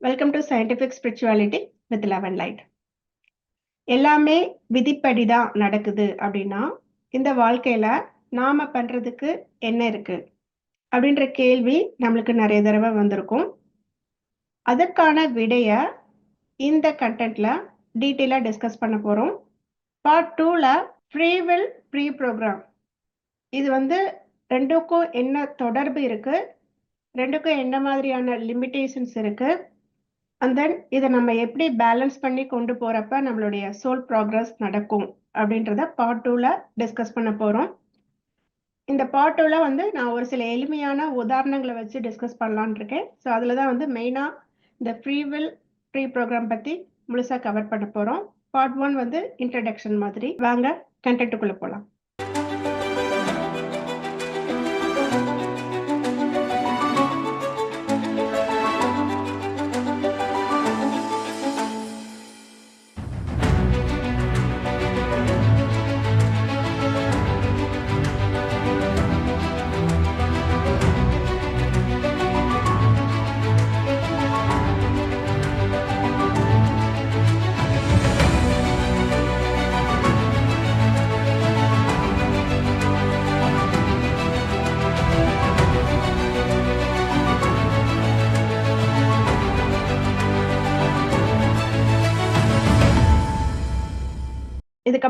Welcome to scientific spirituality with eleven light எல்லாமே விதிப்படி தான் நடக்குது அப்படின்னா இந்த வாழ்க்கையில நாம பண்றதுக்கு என்ன இருக்கு? அப்படின்ற கேள்வி நம்மளுக்கு நிறைய தடவை வந்திருக்கும். அதற்கான விடைய இந்த கண்டென்ட்ல டீட்டெயிலாக டிஸ்கஸ் பண்ண போறோம். பார்ட் டூல ஃப்ரீ வில் ப்ரீ ப்ரோக்ராம் இது வந்து ரெண்டுக்கும் என்ன தொடர்பு இருக்கு? ரெண்டுக்கும் என்ன மாதிரியான லிமிட்டேஷன்ஸ் இருக்குது அண்ட் தென் இதை நம்ம எப்படி பேலன்ஸ் பண்ணி கொண்டு போறப்ப நம்மளுடைய சோல் ப்ராக்ரஸ் நடக்கும் அப்படின்றத பார்ட் டூல டிஸ்கஸ் பண்ண போறோம். இந்த பார்ட் டூல வந்து நான் ஒரு சில எளிமையான உதாரணங்களை வச்சு டிஸ்கஸ் பண்ணலான் இருக்கேன். ஸோ அதில் தான் வந்து மெயினாக இந்த ஃப்ரீவில் ப்ரீ ப்ரோக்ராம் பற்றி முழுசாக கவர் பண்ண போகிறோம் பார்ட் ஒன் வந்து இன்ட்ரடக்ஷன் மாதிரி. வாங்க கண்டென்ட்டுக்குள்ளே போகலாம்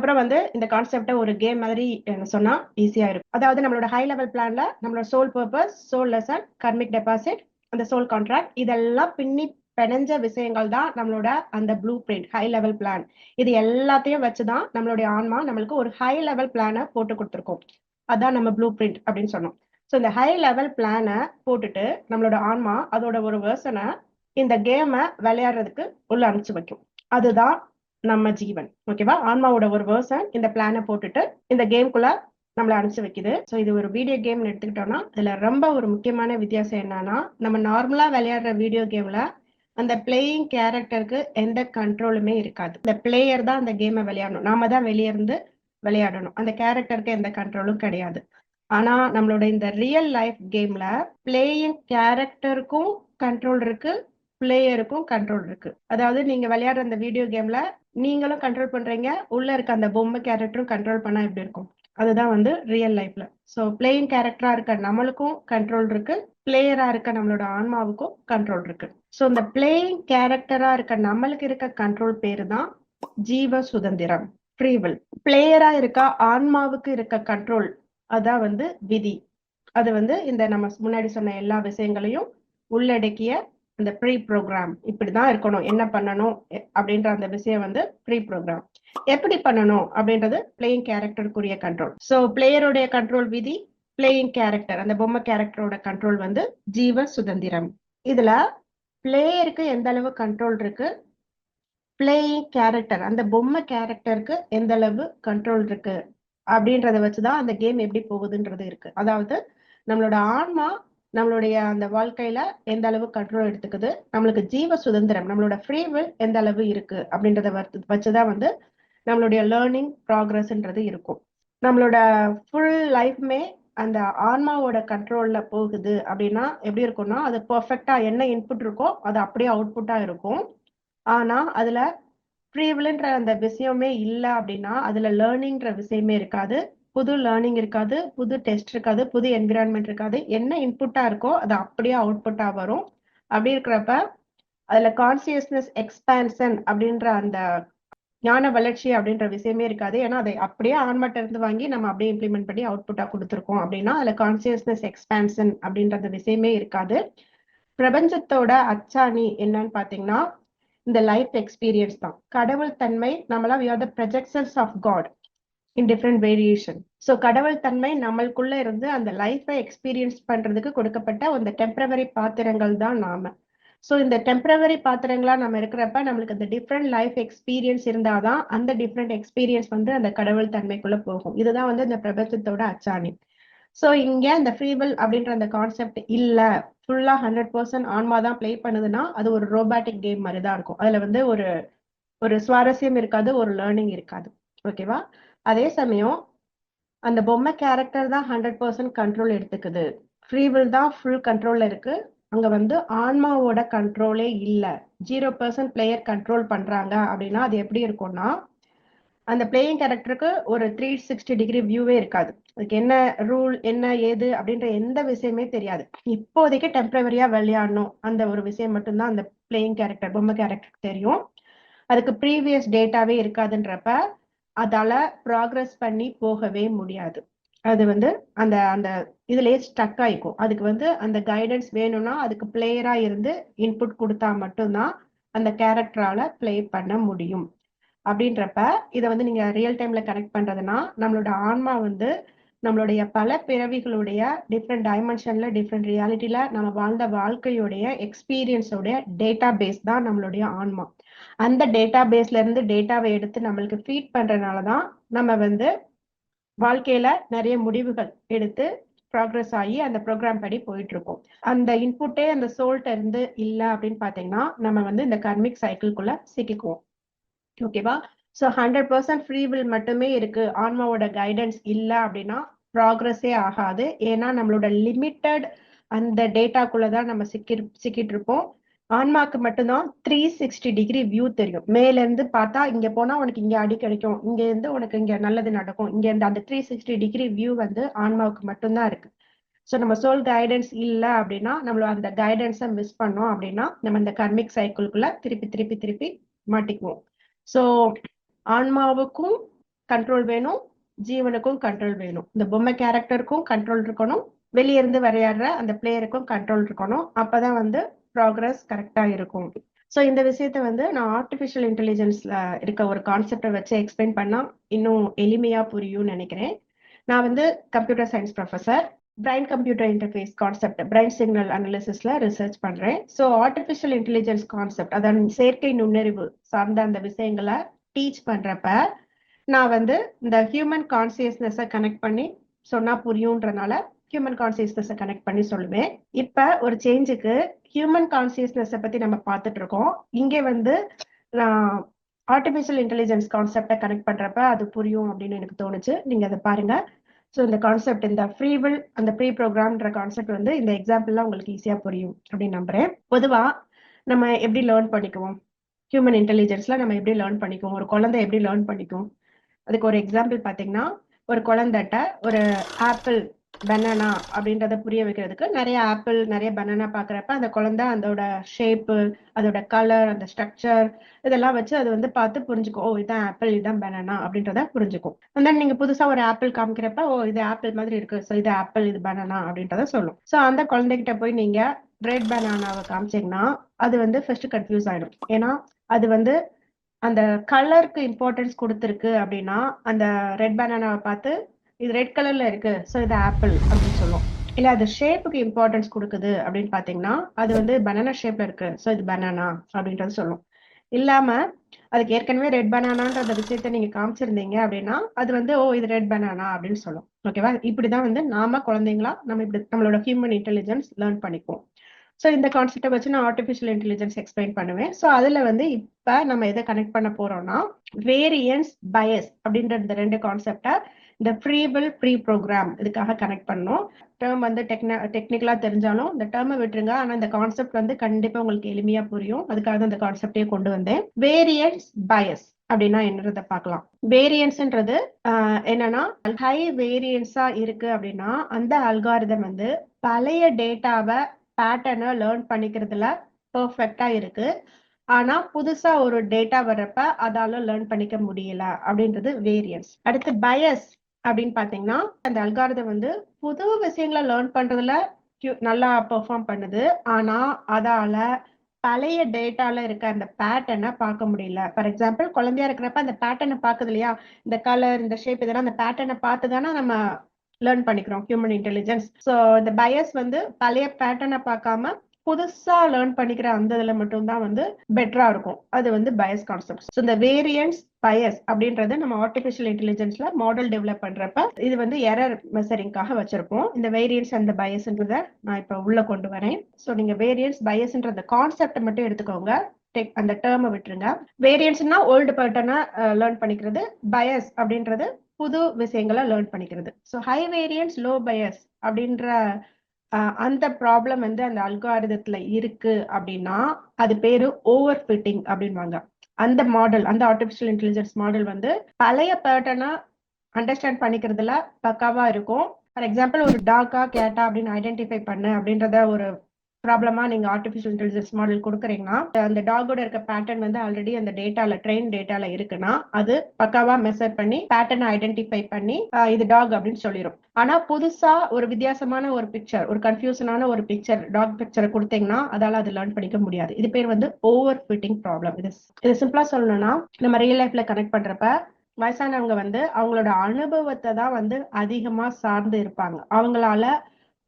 அதுக்கப்புறம் வந்து இந்த கான்செப்டை ஒரு கேம் மாதிரி சொன்னா ஈஸியா இருக்கும். அதாவது நம்மளோட ஹை லெவல் பிளான்ல நம்மளோட soul purpose soul lesson karmic deposit அந்த சோல் கான்ட்ராக்ட் இதெல்லாம் பின்னி பிணைஞ்ச விஷயங்கள் தான் நம்மளோட அந்த blueprint high level plan இது எல்லாத்தையும் வச்சுதான் நம்மளுடைய ஆன்மா நம்மளுக்கு ஒரு ஹை லெவல் பிளானை போட்டு கொடுத்துருக்கோம். அதான் நம்ம ப்ளூ பிரிண்ட் அப்படின்னு சொன்னோம். ஸோ இந்த ஹை லெவல் பிளானை போட்டுட்டு நம்மளோட ஆன்மா அதோட ஒரு வேர்சனை இந்த கேமை விளையாடுறதுக்கு உள்ள அனுப்பிச்சு வைக்கும். அதுதான் நம்ம ஜீவன். ஓகேவா ஆன்மாவோட ஒரு வேர்சன் இந்த பிளானை போட்டுட்டு இந்த கேம்குள்ள நம்மளை அனுப்பிச்சு வைக்குது. ஸோ இது ஒரு வீடியோ கேம்னு எடுத்துக்கிட்டோம்னா இதுல ரொம்ப ஒரு முக்கியமான வித்தியாசம் என்னன்னா நம்ம நார்மலா விளையாடுற வீடியோ கேம்ல அந்த பிளேயிங் கேரக்டருக்கு எந்த கண்ட்ரோலுமே இருக்காது. இந்த பிளேயர் தான் அந்த கேமை விளையாடணும். நாம தான் வெளியே இருந்து விளையாடணும். அந்த கேரக்டருக்கு எந்த கண்ட்ரோலும் கிடையாது. ஆனா நம்மளோட இந்த ரியல் லைஃப் கேம்ல பிளேயிங் கேரக்டருக்கும் கண்ட்ரோல் இருக்கு பிளேயருக்கும் கண்ட்ரோல் இருக்கு. அதாவது நீங்க விளையாடுற அந்த வீடியோ கேம்ல நீங்களும் கண்ட்ரோல் பண்றீங்க. உள்ள இருக்க அந்த பொம்மை கேரக்டரும் கண்ட்ரோல் பண்ணா எப்படி இருக்கும்? அதுதான் வந்து ரியல் லைஃப்ல ஸோ பிளேயிங் கேரக்டரா இருக்க நம்மளுக்கும் கண்ட்ரோல் இருக்கு. பிளேயரா இருக்க நம்மளோட ஆன்மாவுக்கும் கண்ட்ரோல் இருக்கு. ஸோ இந்த பிளேயிங் கேரக்டரா இருக்க நம்மளுக்கு இருக்க கண்ட்ரோல் பேரு தான் ஜீவ சுதந்திரம் ஃப்ரீவில் பிளேயரா இருக்க ஆன்மாவுக்கு இருக்க கண்ட்ரோல் அதான் வந்து விதி. அது வந்து இந்த நம்ம முன்னாடி சொன்ன எல்லா விஷயங்களையும் உள்ளடக்கிய அந்த ப்ரீ ப்ரோக்ராம் இப்படிதான் இருக்கணும். என்ன பண்ணணும்? அப்படின்ற அந்த விஷயம் வந்து ப்ரீ ப்ரோக்ராம் எப்படி பண்ணணும்? அப்படின்றது பிளேயிங் கேரக்டருக்குரிய கண்ட்ரோல் ஸோ பிளேயருடைய கண்ட்ரோல் விதி பிளேயிங் கேரக்டர் அந்த பொம்மை கேரக்டரோட கண்ட்ரோல் வந்து ஜீவ சுதந்திரம். இதுல பிளேயருக்கு எந்த அளவு கண்ட்ரோல் இருக்கு? பிளேயிங் கேரக்டர் அந்த பொம்மை கேரக்டருக்கு எந்த அளவு கண்ட்ரோல் இருக்கு? அப்படின்றத வச்சுதான் அந்த கேம் எப்படி போகுதுன்றது இருக்கு. அதாவது நம்மளோட ஆன்மா நம்மளுடைய அந்த வாழ்க்கையில எந்த அளவு கண்ட்ரோல் எடுத்துக்குது? நம்மளுக்கு ஜீவ சுதந்திரம் நம்மளோட ஃப்ரீ வில் எந்த அளவு இருக்கு? அப்படின்றத வச்சுதான் வந்து நம்மளுடைய லேர்னிங் ப்ராக்ரஸ்ன்றது இருக்கும். நம்மளோட ஃபுல் லைஃப்மே அந்த ஆன்மாவோட கண்ட்ரோல்ல போகுது அப்படின்னா எப்படி இருக்கும்னா அது பர்ஃபெக்டா என்ன இன்புட் இருக்கோ அது அப்படியே அவுட்புட்டா இருக்கும். ஆனா அதுல ஃப்ரீவில்ன்ற அந்த விஷயமே இல்லை அப்படின்னா அதுல லேர்னிங்ன்ற விஷயமே இருக்காது. புது லேர்னிங் இருக்காது புது டெஸ்ட் இருக்காது புது என்விரான்மெண்ட் இருக்காது. என்ன இன்புட்டா இருக்கோ அது அப்படியே அவுட்புட்டா வரும். அப்படி இருக்கிறப்ப அதுல கான்சியஸ்னஸ் எக்ஸ்பான்சன் அப்படின்ற அந்த ஞான வளர்ச்சி அப்படின்ற விஷயமே இருக்காது. ஏன்னா அதை அப்படியே ஆன்மட்ட இருந்து வாங்கி நம்ம அப்படியே இம்ப்ளிமெண்ட் பண்ணி அவுட்புட்டா கொடுத்துருக்கோம் அப்படின்னா அதுல கான்சியஸ்னஸ் எக்ஸ்பான்சன் அப்படின்ற விஷயமே இருக்காது. பிரபஞ்சத்தோட அச்சாணி என்னன்னு பாத்தீங்கன்னா இந்த லைஃப் எக்ஸ்பீரியன்ஸ் தான். கடவுள் தன்மை நம்மளா we are the projections of God in different variation so கடவுள் தன்மை நம்மளுக்குள்ள இருந்து அந்த லைஃப்பை எக்ஸ்பீரியன்ஸ் பண்றதுக்கு கொடுக்கப்பட்ட அந்த டெம்பரவரி பாத்திரங்கள் தான் நாம. ஸோ இந்த டெம்பரவரி பாத்திரங்களா நம்ம இருக்கிறப்ப நம்மளுக்கு அந்த டிஃப்ரெண்ட் லைஃப் எக்ஸ்பீரியன்ஸ் இருந்தாதான் அந்த டிஃப்ரெண்ட் எக்ஸ்பீரியன்ஸ் வந்து அந்த கடவுள் தன்மைக்குள்ள போகும். இதுதான் வந்து இந்த பிரபஞ்சத்தோட அச்சாணி. ஸோ இங்க அந்த ஃப்ரீவில் அப்படின்ற அந்த கான்செப்ட் இல்ல. ஃபுல்லா ஹண்ட்ரட் பர்சன்ட் ஆன்மா தான் பிளே பண்ணுதுன்னா அது ஒரு ரோபாட்டிக் கேம் மாதிரி தான் இருக்கும். அதுல வந்து ஒரு ஒரு சுவாரஸ்யம் இருக்காது ஒரு லேர்னிங் இருக்காது. ஓகேவா அதே சமயம் அந்த பொம்மை கேரக்டர் தான் ஹண்ட்ரட் பர்சன்ட் கண்ட்ரோல் எடுத்துக்குது. ஃப்ரீவில் தான் ஃபுல் கண்ட்ரோல்ல இருக்கு. அங்க வந்து ஆன்மாவோட கண்ட்ரோலே இல்ல. ஜீரோ பர்சன்ட் பிளேயர் கண்ட்ரோல் பண்றாங்க அப்படின்னா அது எப்படி இருக்கும்னா அந்த பிளேயிங் கேரக்டருக்கு ஒரு த்ரீ சிக்ஸ்டி டிகிரி வியூவே இருக்காது. அதுக்கு என்ன ரூல் என்ன ஏது அப்படின்ற எந்த விஷயமே தெரியாது. இப்போதைக்கு டெம்பரவரியா விளையாடணும். அந்த ஒரு விஷயம் மட்டும்தான் அந்த பிளேயிங் கேரக்டர் பொம்மை கேரக்டருக்கு தெரியும். அதுக்கு ப்ரீவியஸ் டேட்டாவே இருக்காதுன்றப்ப அதால ப்ராக்ரஸ் பண்ணி போகவே முடியாது. அது வந்து அந்த அந்த இதுலயே ஸ்டக் ஆயிக்கும். அதுக்கு வந்து அந்த கைடன்ஸ் வேணும்னா அதுக்கு பிளேயரா இருந்து இன்புட் கொடுத்தா மட்டும்தான் அந்த கேரக்டரால ப்ளே பண்ண முடியும். அப்படின்றப்ப இதை வந்து நீங்க ரியல் டைம்ல கனெக்ட் பண்றதுன்னா நம்மளோட ஆன்மா வந்து நம்மளுடைய பல பிறவிகளுடைய டிஃப்ரெண்ட் டைமென்ஷன்ல டிஃப்ரெண்ட் ரியாலிட்டியில நம்ம வாழ்ந்த வாழ்க்கையுடைய எக்ஸ்பீரியன்ஸோடைய டேட்டா பேஸ் தான் நம்மளுடைய ஆன்மா. அந்த டேட்டா பேஸ்ல இருந்து டேட்டாவை எடுத்து நம்மளுக்கு ஃபீட் பண்றதுனால தான் நம்ம வந்து வாழ்க்கையில நிறைய முடிவுகள் எடுத்து ப்ராக்ரஸ் ஆகி அந்த ப்ரோக்ராம் படி போயிட்டு இருக்கோம் அந்த இன்புட்டே அந்த சோல்ட்ட இருந்து இல்லை அப்படின்னு பாத்தீங்கன்னா நம்ம வந்து இந்த கர்மிக் சைக்கிள்குள்ள சிக்கிக்குவோம். ஓகேவா so hundred percent free will மட்டுமே இருக்கு. ஆன்மாவோட கைடன்ஸ் இல்லை அப்படின்னா ப்ராக்ரஸே ஆகாது. ஏன்னா நம்மளோட லிமிட்டட் அந்த டேட்டாக்குள்ள தான் நம்ம சிக்கி சிக்கிட்டு இருப்போம் ஆன்மாக்கு மட்டும்தான் த்ரீ சிக்ஸ்டி டிகிரி வியூ தெரியும். மேலேருந்து பார்த்தா இங்க போனா உனக்கு இங்க அடி கிடைக்கும். இங்க இருந்து உனக்கு இங்க நல்லது நடக்கும். இங்க இருந்து அந்த த்ரீ சிக்ஸ்டி டிகிரி வியூ வந்து ஆன்மாவுக்கு மட்டும்தான் இருக்கு. ஸோ நம்ம சோல் கைடன்ஸ் இல்லை அப்படின்னா நம்மள அந்த கைடன்ஸை மிஸ் பண்ணோம் அப்படின்னா நம்ம இந்த கர்மிக் சைக்கிள்குள்ள திருப்பி திருப்பி திருப்பி மாட்டிக்குவோம். ஸோ ஆன்மாவுக்கும் கண்ட்ரோல் வேணும் ஜீவனுக்கும் கண்ட்ரோல் வேணும். இந்த பொம்மை கேரக்டருக்கும் கண்ட்ரோல் இருக்கணும். வெளியே இருந்து விளையாடுற அந்த பிளேயருக்கும் கண்ட்ரோல் இருக்கணும். அப்பதான் வந்து ப்ராக்ரஸ் கரெக்டா இருக்கும். ஸோ இந்த விஷயத்த வந்து நான் ஆர்டிஃபிஷியல் இன்டெலிஜென்ஸ்ல இருக்க ஒரு கான்செப்டை வச்சு எக்ஸ்பிளைன் பண்ணா இன்னும் எளிமையா புரியும்னு நினைக்கிறேன். நான் வந்து computer science professor brain computer interface concept brain signal அனாலிசிஸ்ல research பண்றேன். ஸோ ஆர்டிஃபிஷியல் இன்டெலிஜென்ஸ் கான்செப்ட் அதான் செயற்கை நுண்ணறிவு சார்ந்த அந்த விஷயங்களை டீச் பண்றப்ப நான் வந்து இந்த ஹியூமன் கான்சியஸ்னஸை கனெக்ட் பண்ணி சொன்னா புரியுன்றனால ஹியூமன் கான்சியஸ்னஸை கனெக்ட் பண்ணி சொல்லுவேன். இப்ப ஒரு சேஞ்சுக்கு ஹியூமன் கான்சியஸ்னஸை பத்தி நம்ம பார்த்துட்டு இருக்கோம். இங்கே வந்து நான் ஆர்டிபிஷியல் இன்டெலிஜென்ஸ் கான்செப்டை கனெக்ட் பண்றப்ப அது புரியும் அப்படின்னு எனக்கு தோணுச்சு. நீங்க அதை பாருங்க. ஸோ இந்த கான்செப்ட் இந்த ஃப்ரீவில் அந்த ப்ரீ ப்ரோக்ராம்ன்ற கான்செப்ட் வந்து இந்த எக்ஸாம்பிள்லாம் உங்களுக்கு ஈஸியா புரியும் அப்படின்னு நம்புறேன். பொதுவா நம்ம எப்படி லேர்ன் பண்ணிக்குவோம்? ஹியூமன் இன்டெலிஜென்ஸ்லாம் நம்ம எப்படி லேர்ன் பண்ணிக்கும் ஒரு குழந்தை எப்படி லேர்ன் பண்ணிக்கும்? அதுக்கு ஒரு எக்ஸாம்பிள் பார்த்தீங்கன்னா ஒரு குழந்தைகிட்ட ஒரு ஆப்பிள் பனானா அப்படின்றத புரிய வைக்கிறதுக்கு நிறைய ஆப்பிள் நிறைய பனானா பார்க்குறப்ப அந்த குழந்தை அதோட ஷேப்பு அதோட கலர் அந்த ஸ்ட்ரக்சர் இதெல்லாம் வச்சு அது வந்து பார்த்து புரிஞ்சுக்கும். ஓ இதான் ஆப்பிள் இதான் பனானா அப்படின்றத புரிஞ்சுக்கும். அந்த நீங்கள் புதுசாக ஒரு ஆப்பிள் காமிக்கிறப்ப ஓ இது ஆப்பிள் மாதிரி இருக்கு. ஸோ இது ஆப்பிள் இது பனானா அப்படின்றத சொல்லும். ஸோ அந்த குழந்தைகிட்ட போய் நீங்கள் ரெட் பனானாவை காமிச்சீங்கன்னா அது வந்து ஃபர்ஸ்ட் கன்ஃபியூஸ் ஆயிடும். ஏன்னா அது வந்து அந்த கலருக்கு இம்பார்ட்டன்ஸ் கொடுத்துருக்கு அப்படின்னா அந்த ரெட் பனானாவை பார்த்து இது ரெட் கலர்ல இருக்கு ஸோ இது ஆப்பிள் அப்படின்னு சொல்லுவோம். இல்ல அது ஷேப்புக்கு இம்பார்ட்டன்ஸ் கொடுக்குது அப்படின்னு பாத்தீங்கன்னா அது வந்து பனானா ஷேப்ல இருக்கு ஸோ இது பனானா அப்படின்றது சொல்லும் இல்லாம அதுக்கு ஏற்கனவே ரெட் பனானான்ற அந்த விஷயத்த நீங்க காமிச்சிருந்தீங்க அப்படின்னா அது வந்து ஓ இது ரெட் பனானா அப்படின்னு சொல்லும் ஓகேவா இப்படிதான் வந்து நாம குழந்தைங்களா நம்ம இப்படி நம்மளோட ஹியூமன் இன்டெலிஜென்ஸ் லேர்ன் பண்ணிக்குவோம். ஸோ இந்த கான்செப்டை வச்சு நான் ஆர்டிஃபிஷியல் இன்டெலிஜென்ஸ் எக்ஸ்பிளைன் பண்ணுவேன். ஸோ அதில் வந்து இப்போ நம்ம எதை கனெக்ட் பண்ண போறோம்னா வேரியன்ஸ் பயஸ் அப்படின்ற இந்த ரெண்டு கான்செப்டை இந்த ஃப்ரீபிள் ப்ரீ ப்ரோக்ராம் இதுக்காக கனெக்ட் பண்ணோம். டேர்ம் வந்து டெக்ன டெக்னிக்கலாக தெரிஞ்சாலும் இந்த டேர்மை விட்டுருங்க. ஆனால் இந்த கான்செப்ட் வந்து கண்டிப்பாக உங்களுக்கு எளிமையாக புரியும். அதுக்காக தான் இந்த கான்செப்டே கொண்டு வந்தேன். வேரியன்ஸ் பயஸ் அப்படின்னா என்னன்றத பார்க்கலாம். வேரியன்ஸ்ன்றது என்னன்னா ஹை வேரியன்ஸா இருக்கு அப்படின்னா அந்த அல்காரிதம் வந்து பழைய டேட்டாவை பேட்டர்னை லேர்ன் பண்ணிக்கிறதுல பர்ஃபெக்டா இருக்கு. ஆனா புதுசா ஒரு டேட்டா வர்றப்ப அதால லேர்ன் பண்ணிக்க முடியல அப்படின்றது வேரியன்ஸ் அடுத்து பயஸ் அப்படின்னு பாத்தீங்கன்னா அந்த அல்காரதம் வந்து புது விஷயங்களை லேர்ன் பண்றதுல நல்லா பெர்ஃபார்ம் பண்ணுது. ஆனா அதால பழைய டேட்டால இருக்க அந்த பேட்டர்னை பார்க்க முடியல. ஃபார் எக்ஸாம்பிள் குழந்தையா இருக்கிறப்ப அந்த பேட்டர்னை பார்க்குது இல்லையா? இந்த கலர் இந்த ஷேப் இதெல்லாம் அந்த பேட்டர்னை பார்த்து தானே நம்ம லேர்ன் பண்ணிக்கிறோம் ஹியூமன் இன்டெலிஜென்ஸ் ஸோ இந்த பயஸ் வந்து பழைய பேட்டர்னை பார்க்காம புதுசா லேர்ன் பண்ணிக்கிற அந்த இதுல மட்டும்தான் வந்து பெட்டரா இருக்கும். அது வந்து பயஸ் கான்செப்ட் ஸோ இந்த வேரியன்ஸ் பயஸ் அப்படின்றது நம்ம ஆர்டிபிஷியல் இன்டெலிஜென்ஸ்ல மாடல் டெவலப் பண்றப்ப இது வந்து எரர் மெசரிங்காக வச்சிருப்போம். இந்த வேரியன்ஸ் அந்த பயஸ்ன்றத நான் இப்ப உள்ள கொண்டு வரேன். ஸோ நீங்க வேரியன்ஸ் பயஸ்ன்ற அந்த கான்செப்டை மட்டும் எடுத்துக்கோங்க. டெக் அந்த டேர்மை விட்டுருங்க. வேரியன்ஸ்னா ஓல்டு பேட்டர்னா லேர்ன் பண்ணிக்கிறது. பயஸ் அப்படின்றது புது விஷயங்களை லேர்ன் பண்ணிக்கிறது. So high variance low bias அப்படின்ற அந்த ப்ராப்ளம் வந்து அந்த அல்காரிதத்துல இருக்கு அப்படின்னா அது பேரு ஓவர் ஃபிட்டிங் அப்படின்வாங்க அந்த மாடல் அந்த ஆர்டிபிஷியல் இன்டெலிஜென்ஸ் மாடல் வந்து பழைய பேட்டர்னா அண்டர்ஸ்டாண்ட் பண்ணிக்கிறதுல பக்காவா இருக்கும். ஃபார் எக்ஸாம்பிள் ஒரு டாக்கா கேட்டா அப்படின்னு ஐடென்டிஃபை பண்ணு அப்படின்றத ஒரு ப்ராப்ளமா நீங்க ஆர்டிபிஷியல் இன்டெலிஜென்ஸ் மாடல் கொடுக்குறீங்கன்னா அந்த டாகோட இருக்க பேட்டர்ன் வந்து ஆல்ரெடி அந்த டேட்டால ட்ரெயின் டேட்டால இருக்குன்னா அது பக்காவா மெசர் பண்ணி பேட்டர்ன் ஐடென்டிஃபை பண்ணி இது டாக் அப்படின்னு சொல்லிடும் ஆனா புதுசா ஒரு வித்தியாசமான ஒரு பிக்சர் ஒரு கன்ஃபியூசனான ஒரு பிக்சர் டாக் பிக்சரை கொடுத்தீங்கன்னா அதால அது லேர்ன் பண்ணிக்க முடியாது. இது பேர் வந்து ஓவர் ஃபிட்டிங் ப்ராப்ளம் இது இது சிம்பிளா சொல்லணும்னா நம்ம ரியல் லைஃப்ல கனெக்ட் பண்றப்ப வயசானவங்க வந்து அவங்களோட அனுபவத்தை தான் வந்து அதிகமா சார்ந்து இருப்பாங்க. அவங்களால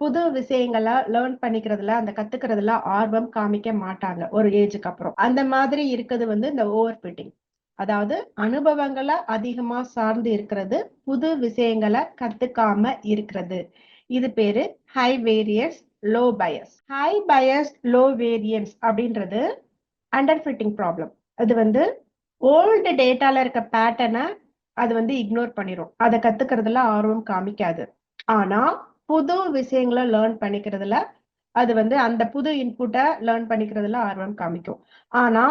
புது விஷயங்களை லேர்ன் பண்ணிக்கிறதுல அந்த கத்துக்கிறதுல ஆர்வம் காமிக்க மாட்டாங்க ஒரு ஏஜுக்கு அப்புறம். அந்த மாதிரி இருக்கிறது வந்து இந்த ஓவர் ஃபிட்டிங் அதாவது அனுபவங்களை அதிகமா சார்ந்து இருக்கிறது புது விஷயங்களை கத்துக்காம இருக்கிறது. இது பேரு high variance low bias high bias low variance அப்படின்றது அண்டர் ஃபிட்டிங் ப்ராப்ளம் அது வந்து ஓல்டு டேட்டால இருக்க பேட்டர்னை அது வந்து இக்னோர் பண்ணிடும் அதை கத்துக்கிறதுல ஆர்வம் காமிக்காது. ஆனா புது விஷயங்களை லேர்ன் பண்ணிக்கிறதுல அது வந்து அந்த புது இன்புட்டை லேர்ன் பண்ணிக்கிறதுல ஆர்வம் காமிக்கும். ஆனா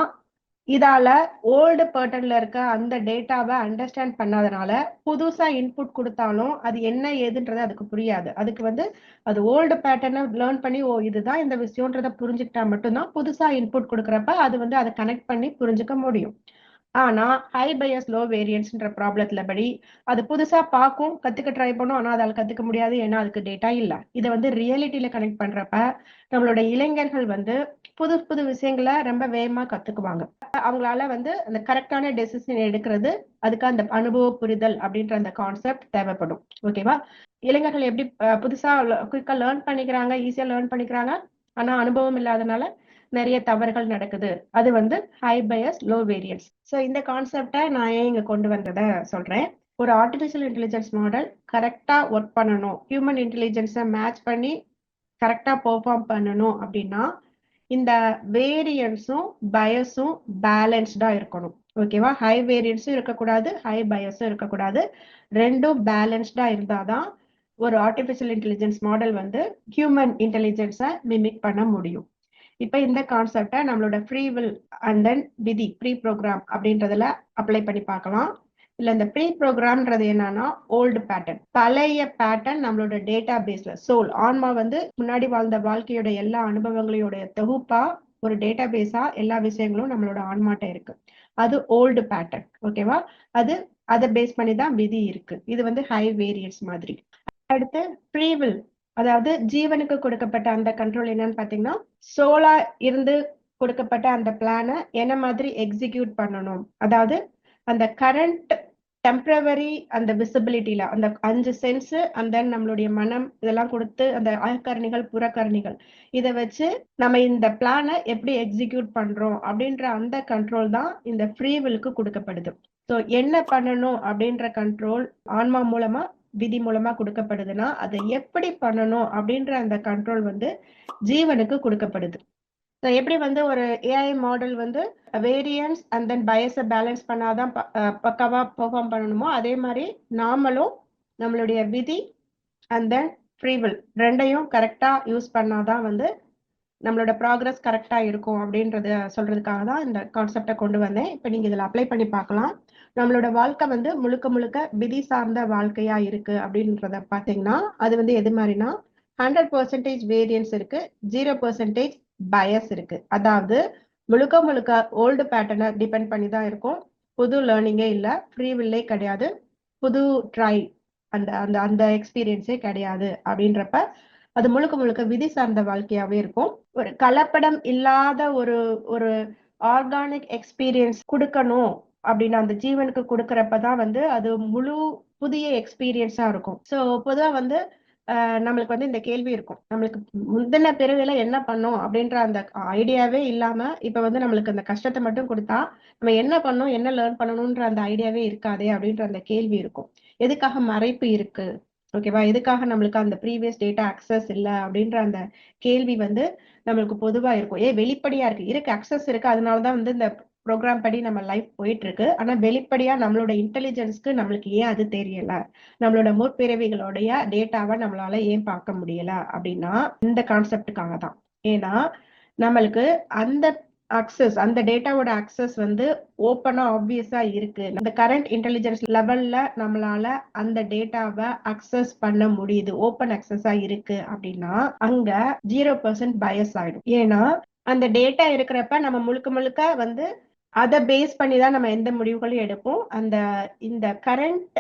இதால ஓல்டு பேட்டர்ன்ல இருக்க அந்த டேட்டாவை அண்டர்ஸ்டாண்ட் பண்ணாதனால புதுசா இன்புட் கொடுத்தாலும் அது என்ன ஏதுன்றது அதுக்கு புரியாது. அதுக்கு வந்து அது ஓல்டு பேட்டர்னை லேர்ன் பண்ணி ஓ இதுதான் இந்த விஷயம்ன்றத புரிஞ்சுக்கிட்டா மட்டும்தான் புதுசா இன்புட் கொடுக்குறப்ப அது வந்து அதை கனெக்ட் பண்ணி புரிஞ்சுக்க முடியும். ஆனா ஹை பயஸ் லோ வேரியன்ஸ்ன்ற ப்ராப்ளத்துல படி அது புதுசா பார்க்கும் கத்துக்க ட்ரை பண்ணும் ஆனா அதால் கத்துக்க முடியாது ஏன்னா அதுக்கு டேட்டா இல்ல. இதை வந்து ரியாலிட்டியில கனெக்ட் பண்றப்ப நம்மளோட இளைஞர்கள் வந்து புது புது விஷயங்களை ரொம்ப வேகமா கத்துக்குவாங்க. அவங்களால வந்து அந்த கரெக்டான டெசிஷன் எடுக்கிறது அதுக்கு அந்த அனுபவ புரிதல் அப்படின்ற அந்த கான்செப்ட் தேவைப்படும். ஓகேவா இளைஞர்கள் எப்படி புதுசா குயிக்கா லேர்ன் பண்ணிக்கிறாங்க ஈஸியா லேர்ன் பண்ணிக்கிறாங்க ஆனா அனுபவம் இல்லாதனால நிறைய தவறுகள் நடக்குது. அது வந்து high bias low variance so இந்த கான்செப்டை நான் ஏன் இங்க கொண்டு வந்ததை சொல்றேன். ஒரு ஆர்டிபிஷியல் இன்டெலிஜென்ஸ் மாடல் கரெக்டா ஒர்க் பண்ணணும். ஹியூமன் இன்டெலிஜென்ஸை மேட்ச் பண்ணி கரெக்டா பெர்ஃபார்ம் பண்ணணும் அப்படின்னா இந்த வேரியன்ஸும் பயஸும் பேலன்ஸ்டா இருக்கணும். ஓகேவா ஹை வேரியன்ஸும் இருக்கக்கூடாது ஹை பயஸும் இருக்கக்கூடாது. ரெண்டும் பேலன்ஸ்டா இருந்தாதான் ஒரு ஆர்டிபிஷியல் இன்டெலிஜென்ஸ் மாடல் வந்து ஹியூமன் இன்டெலிஜென்ஸை மிமிக் பண்ண முடியும். இப்ப இந்த கான்செப்டை நம்மளோட ஃப்ரீ வில் அண்ட் தென் விதி ப்ரீ ப்ரோக்ராம் அப்படின்றதுல அப்ளை பண்ணி பார்க்கலாம். இல்ல இந்த ப்ரீ ப்ரோக்ராம்ன்றது என்னன்னா ஓல்டு பேட்டர்ன் பழைய பேட்டர்ன் நம்மளோட டேட்டா பேஸ்ல சோல் ஆன்மா வந்து முன்னாடி வாழ்ந்த வாழ்க்கையோட எல்லா அனுபவங்களோட தொகுப்பா ஒரு டேட்டா பேஸா எல்லா விஷயங்களும் நம்மளோட ஆன்மாட்ட இருக்கு. அது ஓல்டு பேட்டர்ன் ஓகேவா அது அதை பேஸ் பண்ணி தான் விதி இருக்கு. இது வந்து ஹை வேரியன்ஸ் மாதிரி. அடுத்து ஃப்ரீவில் அதாவது ஜீவனுக்கு கொடுக்கப்பட்ட அந்த கண்ட்ரோல் என்னன்னு பாத்தீங்கன்னா சோலா இருந்து கொடுக்கப்பட்ட அந்த பிளானை என்ன மாதிரி எக்ஸிக்யூட் பண்ணணும்? அதாவது அந்த கரண்ட் டெம்பரவரி அந்த விசிபிலிட்டியில அந்த அஞ்சு சென்ஸ் அந்த நம்மளுடைய மனம் இதெல்லாம் கொடுத்து அந்த அகக்கரணிகள் புறக்கரணிகள் இதை வச்சு நம்ம இந்த பிளானை எப்படி எக்ஸிக்யூட் பண்றோம்? அப்படின்ற அந்த கண்ட்ரோல் தான் இந்த ஃப்ரீவிலுக்கு கொடுக்கப்படுது. ஸோ என்ன பண்ணணும் அப்படின்ற கண்ட்ரோல் ஆன்மா மூலமா விதி மூலமா கொடுக்கப்படுதுன்னா அதை எப்படி பண்ணணும் அப்படின்ற அந்த கண்ட்ரோல் வந்து ஜீவனுக்கு கொடுக்கப்படுது. எப்படி வந்து ஒரு ஏஐ மாடல் வந்து வேரியன்ஸ் அண்ட் தென் பயஸை பேலன்ஸ் பண்ணாதான் பக்காவா பெர்ஃபார்ம் பண்ணணுமோ அதே மாதிரி நாமளும் நம்மளுடைய விதி அண்ட் தென் ஃப்ரீவில் ரெண்டையும் கரெக்டா யூஸ் பண்ணாதான் வந்து நம்மளோட ப்ராக்ரஸ் கரெக்டா இருக்கும் அப்படின்றத சொல்றதுக்காக தான் இந்த கான்செப்டை கொண்டு வந்தேன். இப்போ நீங்க இதில் அப்ளை பண்ணி பார்க்கலாம். நம்மளோட வாழ்க்கை வந்து முழுக்க முழுக்க விதி சார்ந்த வாழ்க்கையா இருக்கு அப்படின்றத பாத்தீங்கன்னா அது வந்து எது மாதிரினா ஹண்ட்ரட் பர்சன்டேஜ் வேரியன்ஸ் இருக்கு ஜீரோ பர்சன்டேஜ் பயஸ் இருக்கு. அதாவது முழுக்க முழுக்க ஓல்டு பேட்டர்னை டிபெண்ட் பண்ணி தான் இருக்கும். புது லேர்னிங்கே இல்லை ஃப்ரீ வில்லே கிடையாது. புது ட்ரை அந்த அந்த அந்த எக்ஸ்பீரியன்ஸே கிடையாது அப்படின்றப்ப அது முழுக்க முழுக்க விதி சார்ந்த வாழ்க்கையாவே இருக்கும். ஒரு கலப்படம் இல்லாத ஒரு ஒரு ஆர்கானிக் எக்ஸ்பீரியன்ஸ் கொடுக்கணும் அப்படின்னு அந்த ஜீவனுக்கு கொடுக்கறப்பதான் வந்து அது முழு புதிய எக்ஸ்பீரியன்ஸா இருக்கும். ஸோ பொதுவா வந்து நம்மளுக்கு வந்து இந்த கேள்வி இருக்கும். நம்மளுக்கு முந்தின பிறவில என்ன பண்ணோம் அப்படின்ற அந்த ஐடியாவே இல்லாம இப்ப வந்து நம்மளுக்கு அந்த கஷ்டத்தை மட்டும் கொடுத்தா நம்ம என்ன பண்ணோம் என்ன லேர்ன் பண்ணணும்ன்ற அந்த ஐடியாவே இருக்காதே அப்படின்ற அந்த கேள்வி இருக்கும். எதுக்காக மறைப்பு இருக்கு? ஓகேவா எதுக்காக நம்மளுக்கு அந்த ப்ரீவியஸ் டேட்டா அக்சஸ் இல்லை அப்படின்ற அந்த கேள்வி வந்து நம்மளுக்கு பொதுவா இருக்கும். ஏ வெளிப்படையா இருக்கு. இருக்கு அக்சஸ் இருக்கு. அதனாலதான் வந்து இந்த ப்ரோக்ராம் படி நம்ம லைஃப் போயிட்டு இருக்கு ஆனா வெளிப்படையா நம்மளோட இன்டெலிஜென்ஸ்க்கு நம்மளுக்கு ஏன் அது தெரியல? நம்மளோட முற்பிறவிகளுடைய டேட்டாவை நம்மளால ஏன் பார்க்க முடியல? அப்படின்னா இந்த கான்செப்டுக்காக தான். ஏன்னா நம்மளுக்கு அந்த அக்சஸ் அந்த டேட்டாவோட அக்சஸ் வந்து ஓப்பனா ஆப்வியஸா இருக்கு. அந்த கரண்ட் இன்டெலிஜென்ஸ் லெவல்ல நம்மளால அந்த டேட்டாவை அக்சஸ் பண்ண முடியுது. ஓப்பன் அக்சஸா இருக்கு அப்படின்னா அங்க ஜீரோ பர்சன்ட் பயஸ் ஆயிடும். ஏன்னா அந்த டேட்டா இருக்கிறப்ப நம்ம முழுக்க முழுக்க வந்து அதை பேஸ் பண்ணி தான் நம்ம எந்த முடிவுகளும் எடுப்போம். அந்த இந்த கரண்ட்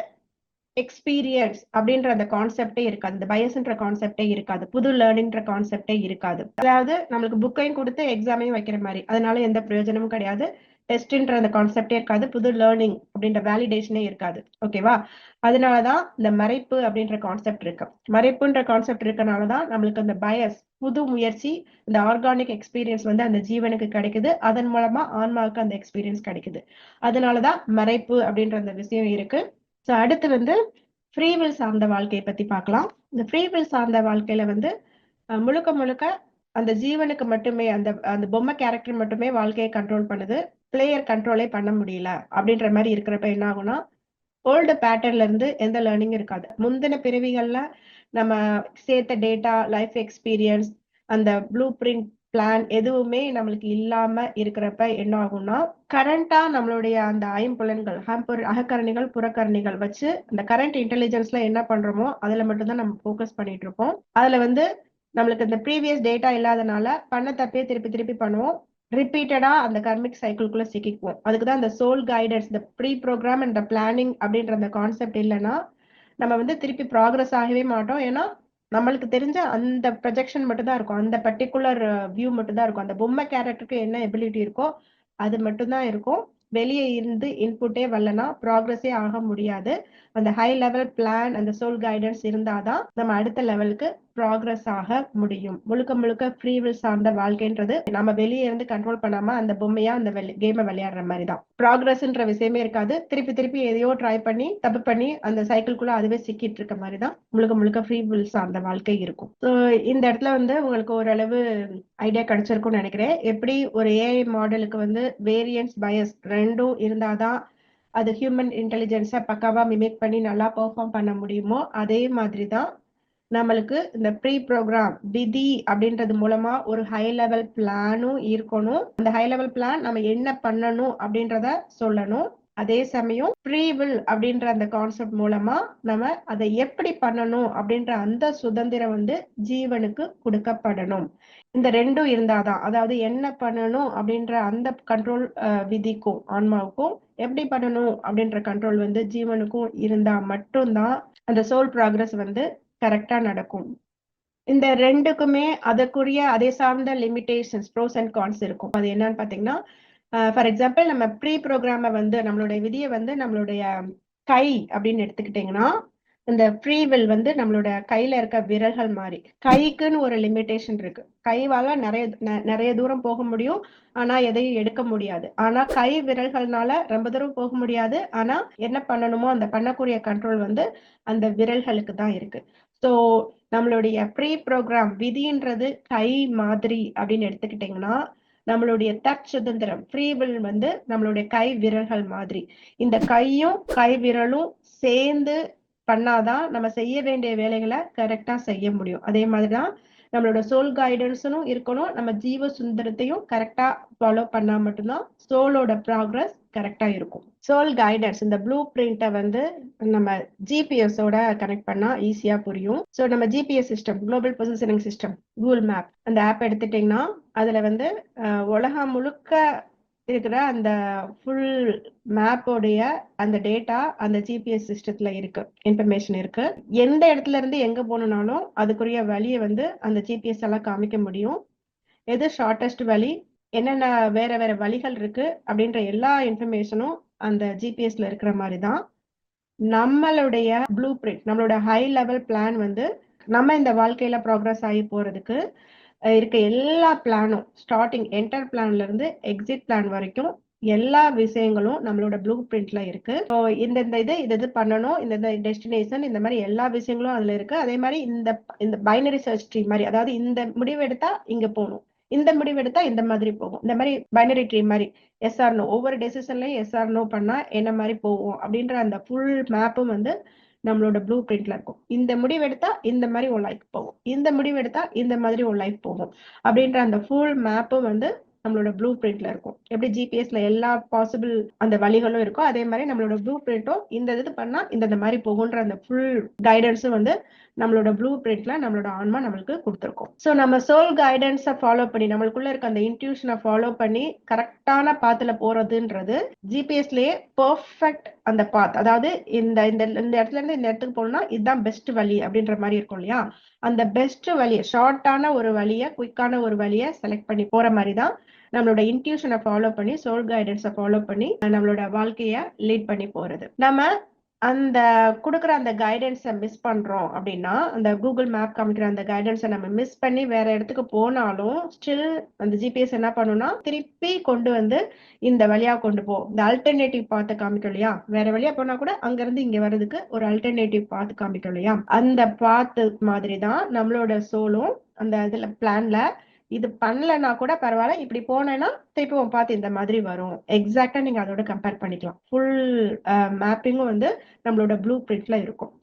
எக்ஸ்பீரியன்ஸ் அப்படின்ற அந்த கான்செப்டே இருக்காது. இந்த பயஸ்ன்ற கான்செப்டே இருக்காது. புது லேர்னிங்ன்ற கான்செப்டே இருக்காது. அதாவது நம்மளுக்கு புக்கையும் கொடுத்து எக்ஸாமையும் வைக்கிற மாதிரி. அதனால எந்த பிரயோஜனமும் கிடையாது. டெஸ்ட்ன்ற அந்த கான்செப்டே இருக்காது. புது லேர்னிங் அப்படின்ற வேலிடேஷனே இருக்காது. ஓகேவா அதனாலதான் இந்த மறைப்பு அப்படின்ற கான்செப்ட் இருக்கு. மறைப்புன்ற கான்செப்ட் இருக்கனாலதான் நம்மளுக்கு அந்த பயஸ் புது முயற்சி இந்த ஆர்கானிக் எக்ஸ்பீரியன்ஸ் வந்து அந்த ஜீவனுக்கு கிடைக்குது. அதன் மூலமா ஆன்மாவுக்கு அந்த எக்ஸ்பீரியன்ஸ் கிடைக்குது. அதனாலதான் மறைப்பு அப்படின்ற அந்த விஷயம் இருக்கு. ஸோ அடுத்து வந்து ஃப்ரீவில் சார்ந்த வாழ்க்கையை பத்தி பார்க்கலாம். இந்த ஃப்ரீவில் சார்ந்த வாழ்க்கையில வந்து முழுக்க முழுக்க அந்த ஜீவனுக்கு மட்டுமே அந்த அந்த பொம்மை கேரக்டர் மட்டுமே வாழ்க்கையை கண்ட்ரோல் பண்ணுது. பிளேயர் கண்ட்ரோலே பண்ண முடியல அப்படின்ற மாதிரி இருக்கிறப்ப என்ன ஆகும்னா ஓல்டு பேட்டர்ன்ல இருந்து எந்த லேர்னிங் இருக்காது. முந்தின பிறவிகள்ல நம்ம சேர்த்த டேட்டா லைஃப் எக்ஸ்பீரியன்ஸ் அந்த ப்ளூ பிரிண்ட் பிளான் எதுவுமே நம்மளுக்கு இல்லாம இருக்கிறப்ப என்ன ஆகும்னா கரண்டா நம்மளுடைய அந்த ஐம்புலன்கள் ஹம்புர் அகக்கரணிகள் புறக்கரணிகள் வச்சு அந்த கரண்ட் இன்டெலிஜென்ஸ்ல என்ன பண்றோமோ அதுல மட்டும்தான் நம்ம ஃபோக்கஸ் பண்ணிட்டு இருப்போம் அதுல வந்து நம்மளுக்கு இந்த ப்ரீவியஸ் டேட்டா இல்லாதனால பண்ண தப்பே திருப்பி திருப்பி பண்ணுவோம். ரிப்பீட்டடா அந்த கர்மிக் சைக்கிள்குள்ள சிக்கிக்குவோம். அதுக்கு தான் இந்த சோல் கைடன்ஸ் இந்த ப்ரீ ப்ரோக்ராம் அண்ட் பிளானிங் அப்படின்ற அந்த கான்செப்ட் இல்லைன்னா நம்ம வந்து திருப்பி ப்ராக்ரஸ் ஆகவே மாட்டோம். ஏன்னா நம்மளுக்கு தெரிஞ்ச அந்த ப்ரொஜெக்ஷன் மட்டும்தான் இருக்கும். அந்த பர்டிகுலர் வியூ மட்டும் தான் இருக்கும். அந்த பொம்மை கேரக்டருக்கு என்ன எபிலிட்டி இருக்கோ அது மட்டும்தான் இருக்கும். வெளியே இருந்து இன்புட்டே வரலனா ப்ராக்ரஸே ஆக முடியாது. அந்த ஹை லெவல் பிளான் அந்த சோல் கைடன்ஸ் இருந்தாதான் நம்ம அடுத்த லெவலுக்கு ப்ராக்ரஸ் ஆக முடியும். முழுக்க முழுக்க ஃப்ரீவில் சார்ந்த வாழ்க்கைன்றது நம்ம வெளியே இருந்து கண்ட்ரோல் பண்ணாம அந்த பொம்மையா அந்த கேமை விளையாடுற மாதிரி தான் ப்ராக்ரஸ்ன்ற விஷயமே இருக்காது. திருப்பி திருப்பி எதையோ ட்ரை பண்ணி தப்பு பண்ணி அந்த சைக்கிள்குள்ள அதுவே சிக்கிட்டு இருக்க மாதிரி தான் முழுக்க முழுக்க ஃப்ரீ வில் சார்ந்த வாழ்க்கை இருக்கும். ஸோ இந்த இடத்துல வந்து உங்களுக்கு ஓரளவு ஐடியா கிடைச்சிருக்கும்னு நினைக்கிறேன். எப்படி ஒரு ஏஐ மாடலுக்கு வந்து வேரியன்ஸ் பயஸ் ரெண்டும் இருந்தாதான் அது ஹியூமன் இன்டெலிஜென்ஸை பக்காவா மிமிக் பண்ணி நல்லா பெர்ஃபார்ம் பண்ண முடியுமோ அதே மாதிரி தான் நம்மளுக்கு இந்த ப்ரீ ப்ரோக்ராம் விதி அப்படின்றது மூலமா ஒரு ஹை லெவல் பிளானும் இருக்கணும். அந்த ஹை லெவல் பிளான் நம்ம என்ன பண்ணணும் அப்படின்றத சொல்லணும். அதே சமயம் ப்ரீவில் அப்படின்ற அந்த கான்செப்ட் மூலமா நம்ம அதை எப்படி பண்ணணும் அப்படின்ற அந்த சுதந்திரம் வந்து ஜீவனுக்கு கொடுக்கப்படணும். இந்த ரெண்டும் இருந்தாதான் அதாவது என்ன பண்ணணும் அப்படின்ற அந்த கண்ட்ரோல் விதிக்கும் ஆன்மாவுக்கும் எப்படி பண்ணணும் அப்படின்ற கண்ட்ரோல் வந்து ஜீவனுக்கும் இருந்தா மட்டும்தான் அந்த சோல் ப்ராக்ரஸ் வந்து கரெக்டா நடக்கும். இந்த ரெண்டுக்குமே அதற்குரிய அதே சார்ந்த லிமிடேஷன்ஸ் ப்ரோஸ் அண்ட் கான்ஸ் இருக்கும். அது என்னன்னு பாத்தீங்கன்னா ஃபார் எக்ஸாம்பிள் நம்ம ப்ரீ ப்ரோக்ராம வந்து நம்மளுடைய விதியை வந்து நம்மளுடைய கை அப்படின்னு எடுத்துக்கிட்டீங்கன்னா இந்த ஃப்ரீ வில் வந்து நம்மளோட கையில இருக்க விரல்கள் மாதிரி. கைக்குன்னு ஒரு லிமிடேஷன் இருக்கு. கைவால நிறைய நிறைய தூரம் போக முடியும். ஆனா எதையும் எடுக்க முடியாது. ஆனா கை விரல்கள்னால ரொம்ப தூரம் போக முடியாது. ஆனா என்ன பண்ணணுமோ அந்த பண்ணக்கூடிய கண்ட்ரோல் வந்து அந்த விரல்களுக்கு தான் இருக்கு. ஸோ நம்மளுடைய ப்ரீ ப்ரோக்ராம் விதின்றது கை மாதிரி அப்படின்னு எடுத்துக்கிட்டிங்கன்னா நம்மளுடைய தட் சுதந்திரம் ஃப்ரீ வில் வந்து நம்மளுடைய கை விரல்கள் மாதிரி. இந்த கையும் கை விரலும் சேர்ந்து பண்ணாதான் நம்ம செய்ய வேண்டிய வேலைகளை கரெக்டா செய்ய முடியும். அதே மாதிரிதான் நம்மளோட சோல் கைடன்ஸும் இருக்கணும். நம்ம ஜீவ சுந்தரத்தையும் கரெக்டா ஃபாலோ பண்ணா மட்டும்தான் சோலோட ப்ராக்ரஸ் கரெக்டா இருக்கும். சோல் கைடன்ஸ் இந்த ப்ளூ பிரிண்ட்டை வந்து நம்ம ஜிபிஎஸோட கனெக்ட் பண்ணா ஈஸியா புரியும். ஸோ நம்ம GPS system global positioning system Google map அந்த ஆப் எடுத்துட்டீங்கன்னா அதுல வந்து உலகம் முழுக்க இருக்கிற அந்த ஃபுல் மேப்போடைய அந்த டேட்டா அந்த ஜிபிஎஸ் சிஸ்டத்துல இருக்கு இன்ஃபர்மேஷன் இருக்கு. எந்த இடத்துல இருந்து எங்க போகணும்னாலும் அதுக்குரிய வழியை வந்து அந்த ஜிபிஎஸ் எல்லாம் காமிக்க முடியும். எது ஷார்டஸ்ட் வழி என்னென்ன வேற வேற வழிகள் இருக்கு அப்படின்ற எல்லா இன்ஃபர்மேஷனும் அந்த ஜிபிஎஸ்ல இருக்கிற மாதிரி தான் நம்மளுடைய ப்ளூ பிரிண்ட் நம்மளோட ஹை லெவல் பிளான் வந்து நம்ம இந்த வாழ்க்கையில ப்ராக்ரஸ் ஆகி போறதுக்கு இருக்க எல்லா பிளானும் ஸ்டார்டிங் என்டர் பிளான்ல இருந்து எக்ஸிட் பிளான் வரைக்கும் எல்லா விஷயங்களும் நம்மளோட ப்ளூ பிரிண்ட்ல இருக்கு. ஸோ இந்த இந்த இது இது இது பண்ணணும் இந்த இந்த டெஸ்டினேஷன் இந்த மாதிரி எல்லா விஷயங்களும் அதுல இருக்கு. அதே மாதிரி இந்த இந்த பைனரி சர்ச் ட்ரீ மாதிரி அதாவது இந்த முடிவு எடுத்தா இங்க போகணும் இந்த முடிவு எடுத்தா இந்த மாதிரி போகும். இந்த மாதிரி பைனரி ட்ரீ மாதிரி எஸ்ஆர்னோ ஒவ்வொரு டெசிஷன்லயும் எஸ்ஆர்னோ பண்ணா என்ன மாதிரி போகும் அப்படின்ற அந்த ஃபுல் மேப்பும் வந்து நம்மளோட ப்ளூ பிரிண்ட்ல இருக்கும். இந்த முடிவு எடுத்தா இந்த மாதிரி உன் லைஃப் போகும். இந்த முடிவு எடுத்தா இந்த மாதிரி உன் லைஃப் போகும். அப்படின்ற அந்த ஃபுல் மேப்பும் வந்து நம்மளோட ப்ளூ பிரிண்ட்ல இருக்கும். எப்படி ஜிபிஎஸ்ல எல்லா பாசிபிள் அந்த வழிகளும் இருக்கோ அதே மாதிரி நம்மளோட ப்ளூ பிரிண்ட்டும் இந்த இது பண்ணா இந்த மாதிரி போகுன்ற அந்த ஃபுல் கைடன்ஸும் வந்து நம்மளோட ப்ளூ பிரிண்ட்ல நம்மளோட ஆன்மா நம்மளுக்கு கொடுத்துருக்கோம். ஸோ நம்ம சோல் கைடன்ஸை ஃபாலோ பண்ணி நம்மளுக்குள்ள இருக்க அந்த இன்ட்யூஷனை ஃபாலோ பண்ணி கரெக்டான பாத்துல போறதுன்றது ஜிபிஎஸ்லயே பர்ஃபெக்ட் அந்த பாத் அதாவது இந்த இந்த இந்த இடத்துல இருந்து இந்த இடத்துக்கு போகணும்னா இதுதான் பெஸ்ட் வழி அப்படின்ற மாதிரி இருக்கும் இல்லையா? அந்த பெஸ்ட் வழியை ஷார்ட்டான ஒரு வழியை குயிக்கான ஒரு வழியை செலக்ட் பண்ணி போற மாதிரி தான் நம்மளோட இன்ட்யூஷனை ஃபாலோ பண்ணி சோல் கைடன்ஸை ஃபாலோ பண்ணி நம்மளோட வாழ்க்கையை லீட் பண்ணி போறது. நம்ம அந்த கொடுக்குற அந்த கைடன்ஸை மிஸ் பண்ணுறோம் அப்படின்னா அந்த கூகுள் மேப் காமிக்கிற அந்த கைடன்ஸை நம்ம மிஸ் பண்ணி வேற இடத்துக்கு போனாலும் ஸ்டில் அந்த ஜிபிஎஸ் என்ன பண்ணும்னா திருப்பி கொண்டு வந்து இந்த வழியா கொண்டு போ. இந்த அல்டர்னேட்டிவ் பார்த்து காமிக்கும் இல்லையா? வேற வழியா போனா கூட அங்கேருந்து இங்கே இங்க வர்றதுக்கு ஒரு அல்டர்னேட்டிவ் பார்த்து காமிக்கும் இல்லையா? அந்த பார்த்து மாதிரி தான் நம்மளோட சோலும் அந்த இதுல பிளான்ல இது பண்ணலன்னா கூட பரவாயில்ல. இப்படி போனேன்னா திருப்பி உன் பார்த்து இந்த மாதிரி வரும். எக்ஸாக்டா நீங்க அதோட கம்பேர் பண்ணிக்கலாம். ஃபுல் மேப்பிங்கும் வந்து நம்மளோட ப்ளூ பிரிண்ட்ல இருக்கும்.